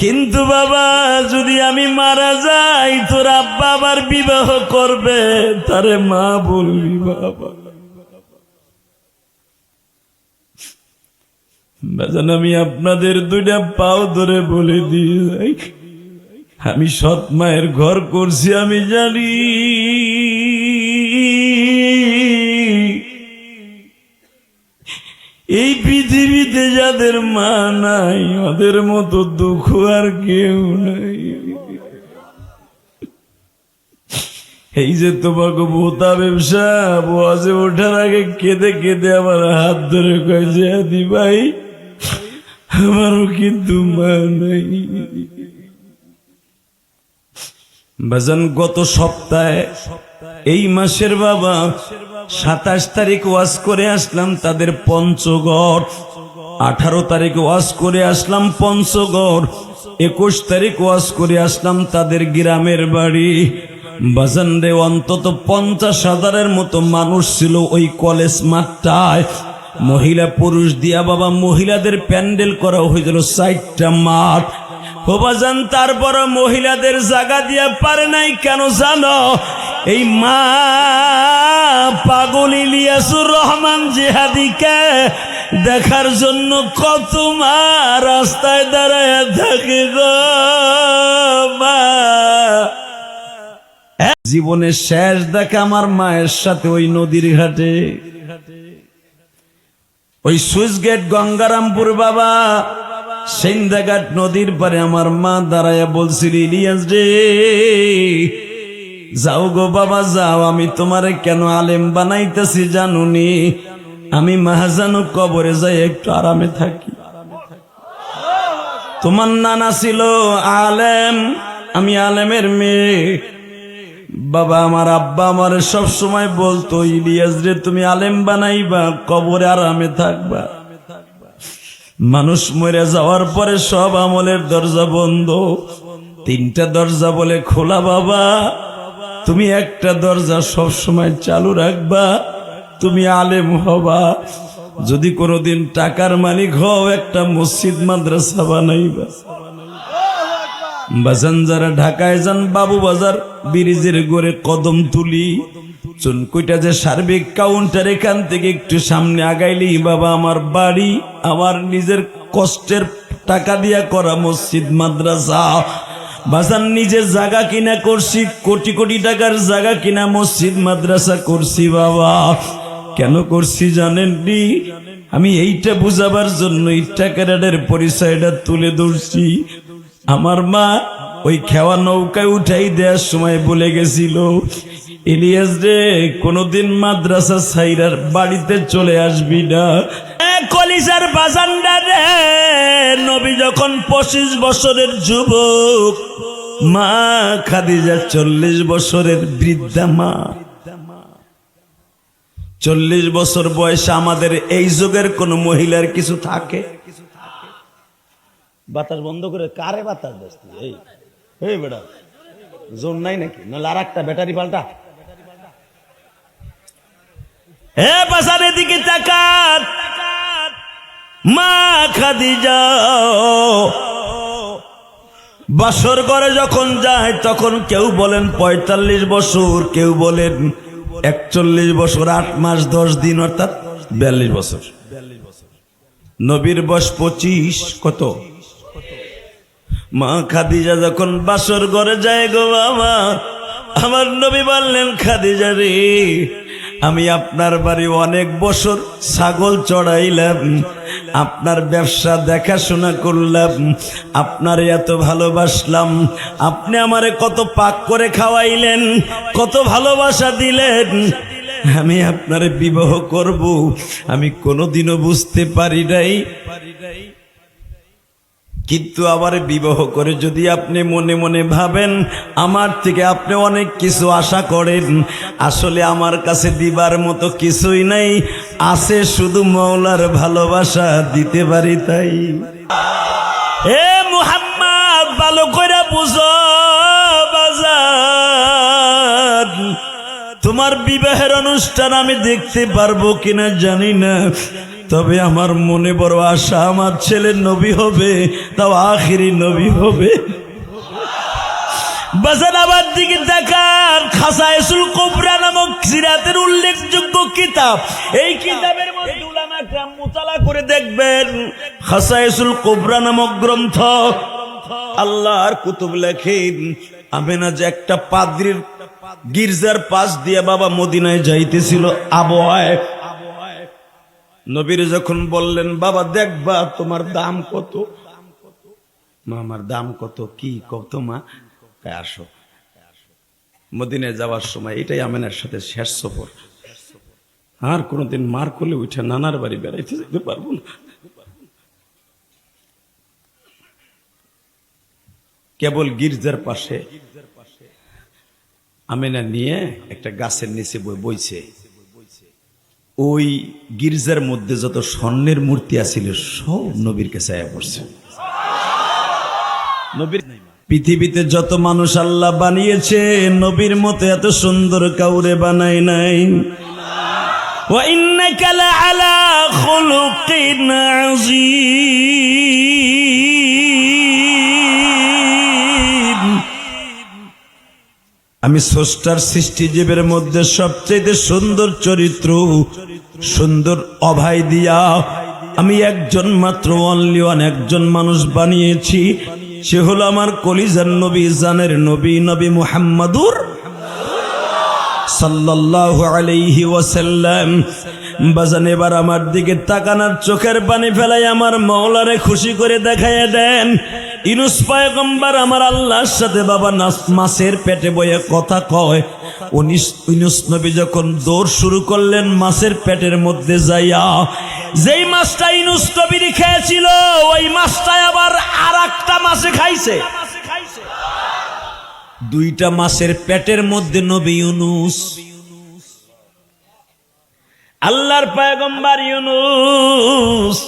কিন্তু বাবা, যদি আমি মারা যাই, তোর আব্বা আবার বিবাহ করবে। তারে মা বলবি বাবা। বাজান, আমি আপনাদের দুইটা পাও ধরে বলে দিয়ে যাই আমি সৎ মায়ের ঘর করছি, আমি জানি। যাদের মা নাই, ওদের মতো দুঃখ আর কেউ নাই। এই যে তোমাকে বোতা ব্যবসা বসে ওঠার আগে কেঁদে কেঁদে আমার হাত ধরে কয়েছে আদি ভাই, আমারও কিন্তু মা নাই। বাজান, গত সপ্তাহে এই মাসের বাবা সাতাশ তারিখ ওয়াজ করে আসলাম, তাদের পঞ্চগড়। আঠারো তারিখ ওয়াজ করে আসলাম পঞ্চগড়। একুশ তারিখ ওয়াজ করে আসলাম তাদের গ্রামের বাড়ি। বাজান রে, অন্তত পঞ্চাশ হাজারের মতো মানুষ ছিল ওই কলেজ মাঠটায়। মহিলা পুরুষ দিয়া বাবা মহিলাদের প্যান্ডেল করা হয়েছিল চারটা মাঠ। বাজান, তারপর মহিলাদের জাগা দিয়া পারে নাই কেন জানো? এই মা পাগল ইলিয়াসুর রহমান জেহাদিকে দেখার জন্য কত মা রাস্তায় দাঁড়ায় থাকে গো মা। জীবনের শেষ দেখা আমার মায়ের সাথে ওই নদীর ঘাটে। ওই সুইচ গেট গঙ্গারামপুর বাবা সেন্দাঘাট নদীর পারে আমার মা দাঁড়ায় বলছিল ইলিয়াস রে, যাও গো বাবা, যাও, আমি তোমারে কেন আলেম বানাইতেছি জানুনি? আমি মাহাজানু কবরে যাই, একটু আরামে থাকি। তোমার নানা ছিল আলেম, আমি আলেমের মেয়ে। বাবা আমার আব্বা আমার সব সময় বলতো, ইলিয়াস রে, তুমি আলেম বানাইবা, কবরে আরামে থাকবা। মানুষ মরে যাওয়ার পরে সব আমলের দরজা বন্ধ। তিনটা দরজা বলে, খোলা বাবা, তুমি একটা দরজা সব সময় চালু রাখবা। তুমি আলেম হবা। যদি কোনোদিন টাকার মালিক হও, একটা মসজিদ, মাদ্রাসা বানাইবা। বাজান যারা ঢাকায় যান, বাবু বাজার ব্রিজের গোরে কদম তুলি। চুনকুইটা যে সার্বিক কাউন্টার এখান থেকে একটু সামনে আগাইলেই বাবা আমার বাড়ি, আমার নিজের কষ্টের টাকা দিয়া করা মসজিদ, মাদ্রাসা। বাজান নিজের জায়গা কিনা করছি, কোটি কোটি টাকার জায়গা কিনা মসজিদ, মাদ্রাসা করছি বাবা। কেন করছি জানেন নি আমি এইটা বুঝাবার জন্য ইটা ক্যারেটের পরিচয়টা তুলে ধরছি। আমার মা ওই খেওয়া নৌকায় উঠাই দেওয়ার সময় বলে গেছিল, ইলিয়াস রে, কোনদিন মাদ্রাসা সাইরার বাড়িতে চলে আসবি না। কলিজার বাজানডা রে, নবী যখন পঁচিশ বছরের যুবক, মা খাদিজা চল্লিশ বছরের বৃদ্ধা মা। চল্লিশ বছর বয়সে আমাদের এই যুগের কোন মহিলার কিছু থাকে? বাতাস বন্ধ করে কারে বাতাস বেটা, জোর নাই নাকি? আর একটা ব্যাটারি পাল্টা। হে বাজারের দিকে তাকাত। মা খাদি যাও বাসর করে যখন যায়, তখন কেউ বলেন পঁয়তাল্লিশ বছর, কেউ বলেন একচল্লিশ বছর, আট মাস, দশ দিন, অর্থাৎ বিয়াল্লিশ বছর। নবীর বয়স পঁচিশ, কত? মা খাদিজা যখন বাসর ঘরে যায় গো বাবা, আমার নবী বললেন, খাদিজা রে, আমি আপনার বাড়ি অনেক বছর ছাগল চড়াইলাম আপনার ব্যবসা দেখাশোনা করলাম, আপনার এত ভালোবাসলাম, আপনি আমারে কত পাক করে খাওয়াইলেন, কত ভালোবাসা দিলেন। আমি আপনারে বিবাহ করব, আমি কোনোদিনও বুঝতে পারি নাই। কিন্তু আবার বিবাহ করে যদি আপনি মনে মনে ভাবেন, আমার থেকে আপনি অনেক কিছু আশা করেন। আসলে আমার কাছে দিবার মতো কিছুই নাই, আছে শুধু মৌলার ভালোবাসা, দিতে পারি তাই। এ মুহাম্মদ, ভালো করে বুঝো বাজার তোমার বিবাহের অনুষ্ঠান আমি দেখতে পারব কিনা জানি না। তবে আমার মনে বড় আশা, আমার ছেলে নবী হবে, তাও আখিরি নবী হবে। আবার দিকে দেখার খাসায়সুল কোবরা নামক সিরাতের উল্লেখযোগ্য কিতাব। এই কিতাবের একরাম করে দেখবেন। খাসায়সুল কোবরা নামক গ্রন্থ আল্লাহর কুতুব লেখেন, আমেনা যে একটা পাদ্রির গির্জার পাশ দিয়ে বাবা মদিনায় যাইতেছিল, আবহাওয়ায় নবীর যখন বললেন, বাবা, দেখবা তোমার দাম কত? আমার দাম কত? কি কত, মা? আসো। মদিনায় যাওয়ার সময় এটাই আমেনার সাথে শেষ সফর। আর কোনোদিন মার করলে উঠে নানার বাড়ি বেড়াইতে যেতে পারব না। কেবল গির্জার পাশে আমেনা নিয়ে একটা গাছের নিচে বই- বইছে। ওই গির্জার মধ্যে যত স্বর্ণের মূর্তি আছিল, সব নবীর কাছে আয়া পড়ছে। নবীর পৃথিবীতে যত মানুষ আল্লাহ বানিয়েছে, নবীর মতো এত সুন্দর কাউরে বানায় নাই। আমি স্রষ্টার সৃষ্টিজীবের মধ্যে সবচেয়ে সুন্দর চরিত্র সুন্দর অভয় দিয়া আমি একজন মাত্র অনলি ওয়ান একজন মানুষ বানিয়েছি। সে হলো আমার কলিজার নবী, জানের নবী নবী মুহাম্মাদুর সাল্লাল্লাহু আলাইহি ওয়াসাল্লাম। বাজান, এবার আমার দিকে তাকানার চোখের পানি ফেলাই আমার মৌলারে খুশি করে দেখাইয়া দেন। ইনুস পয়গম্বর আমার আল্লাহর সাথে বাবা মাছের পেটে বয়ে কথা কয়, উনিশ ইনুস নবী যখন দৌড় শুরু করলেন মাছের পেটের মধ্যে যাইয়া, যেই মাছটা ইনুস নবীর খেয়েছিল, ওই মাছটা আবার আর একটা মাছে খাইছে। দুইটা মাসের পেটের মধ্যে নবী ইউনুস। আল্লাহর পায়গম্বার ইউনুস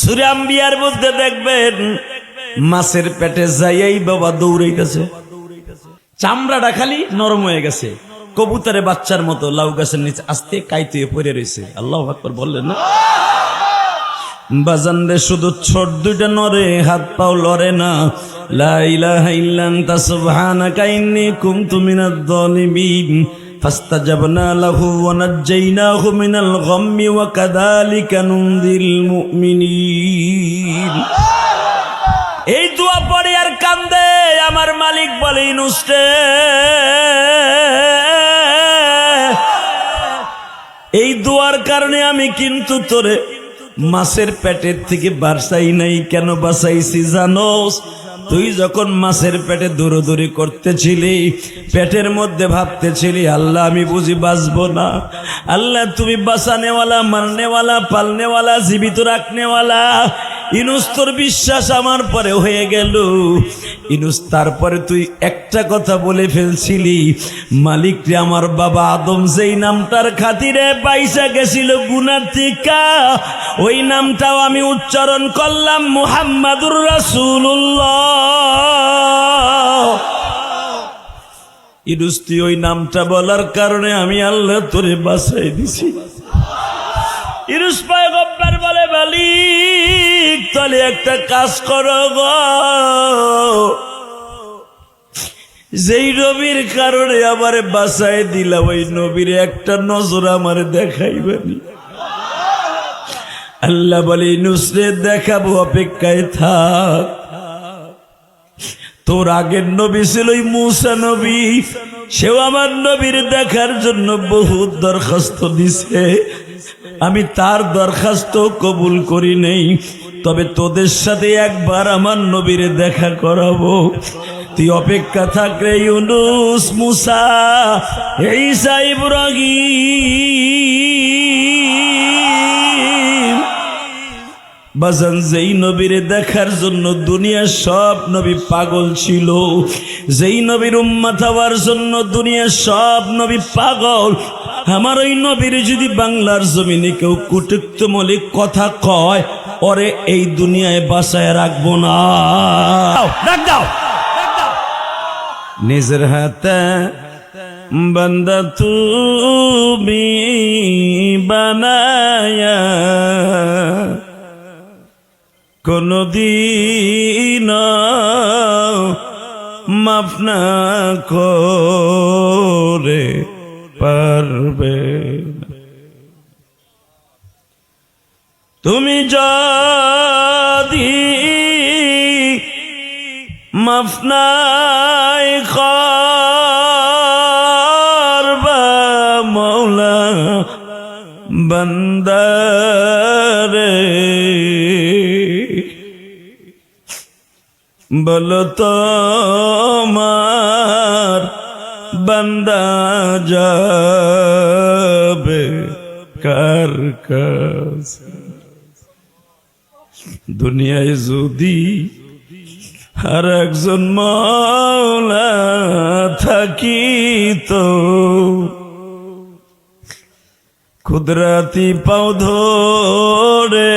সুরাম্বিয়ার মধ্যে দেখবেন, মাছের পেটে যাইয়াই বাবা দৌড়াইতেছে। চামড়াটা খালি নরম হয়ে গেছে। কবুতরে বাচ্চার মতো লাউ গাছের নিচে আস্তে কাইতে পড়ে রয়েছে আল্লাহ আকবর বললেন না? বাজান রে, শুধু ছোট দুইটা নরে, হাত পাও লড়ে না। লা ইলাহা ইল্লা আনতা সুবহানাকা ইন্নী কুনতু মিনাজ জালিমিন ওয়া নাজ্জাইনাহু মিনাল গাম্মি ওয়া কাযালিকা নুনজিল মুমিনিন এই দোয়া পড়ে আর কান্দে, আমার মালিক বলে ইনুস্টে এই দোয়ার কারণে আমি কিন্তু তোরে মাছের পেটের থেকে বাসাই নাই, কেন বাসাইছি জানোস? তুই যখন মাছের পেটে দৌড়দৌড়ি করতেছিলি, পেটের মধ্যে ভাবতেছিলি, আল্লাহ, আমি বুঝি বাঁচবো না। আল্লাহ, তুমি বাঁচানেওয়ালা, মারনেওয়ালা, পালনেওয়ালা, জীবিত রাখনেওয়ালা। ইনুস, তোর বিশ্বাস আমার পরে হয়ে গেল। ইনুস, তারপরে তুই একটা কথা বলে ফেলছিলি, মালিক রে, আমার বাবা আদম যেই নামটার খাতিরে পাইসা গেছিল গুনার টিকা ওই নামটাও আমি উচ্চারণ করলাম, মুহাম্মাদুর রাসূলুল্লাহ। ইনুস তুই ওই নামটা বলার কারণে আমি আল্লাহ তোরে বাসাই দিছি। ইরুস পয়গম্বর বলে, মালিক, তাহলে একটা কাজ করো যেই নবীর কারণে আমার বাসায় দিলাম ওই নবীর একটা নজর আমার দেখাইবেনি। আল্লাহ বলে, নুসরে দেখাবো, অপেক্ষায় থাক। তোর আগের নবী ছিল মুসা নবী। সেও আমার নবীর দেখার জন্য বহু দরখাস্ত দিছে। আমি তার দরখাস্ত কবুল করি নেই। তবে তোদের সাথে একবার আমার নবীর দেখা করাবো। তুই অপেক্ষা থাকলে, ইউনুস, মুসা, ঈসা, ইব্রাহিম। বাজান যেই নবীরে দেখার জন্য দুনিয়ার সব নবী পাগল ছিল যেই নবীর উম্মাত হওয়ার জন্য দুনিয়ার সব নবী পাগল। আমার ওই নবীর যদি বাংলার জমিনে কেউ কুটুক্ত মলিক কথা কয় ওরে এই দুনিয়ায় বাসায় রাখব না। দাও। নিজের হাতে বন্দা তুমি বানায়া কোনদিন মাফ না করে পারবে তুমি যদি মাফ নাই করবা মৌলা বন্দারে বলো তোমার বন্দা যাবে কার কাছে? দুনিয়ায় যদি আর একজন মাওলা থাকি তো কুদরাতি পাও ধরে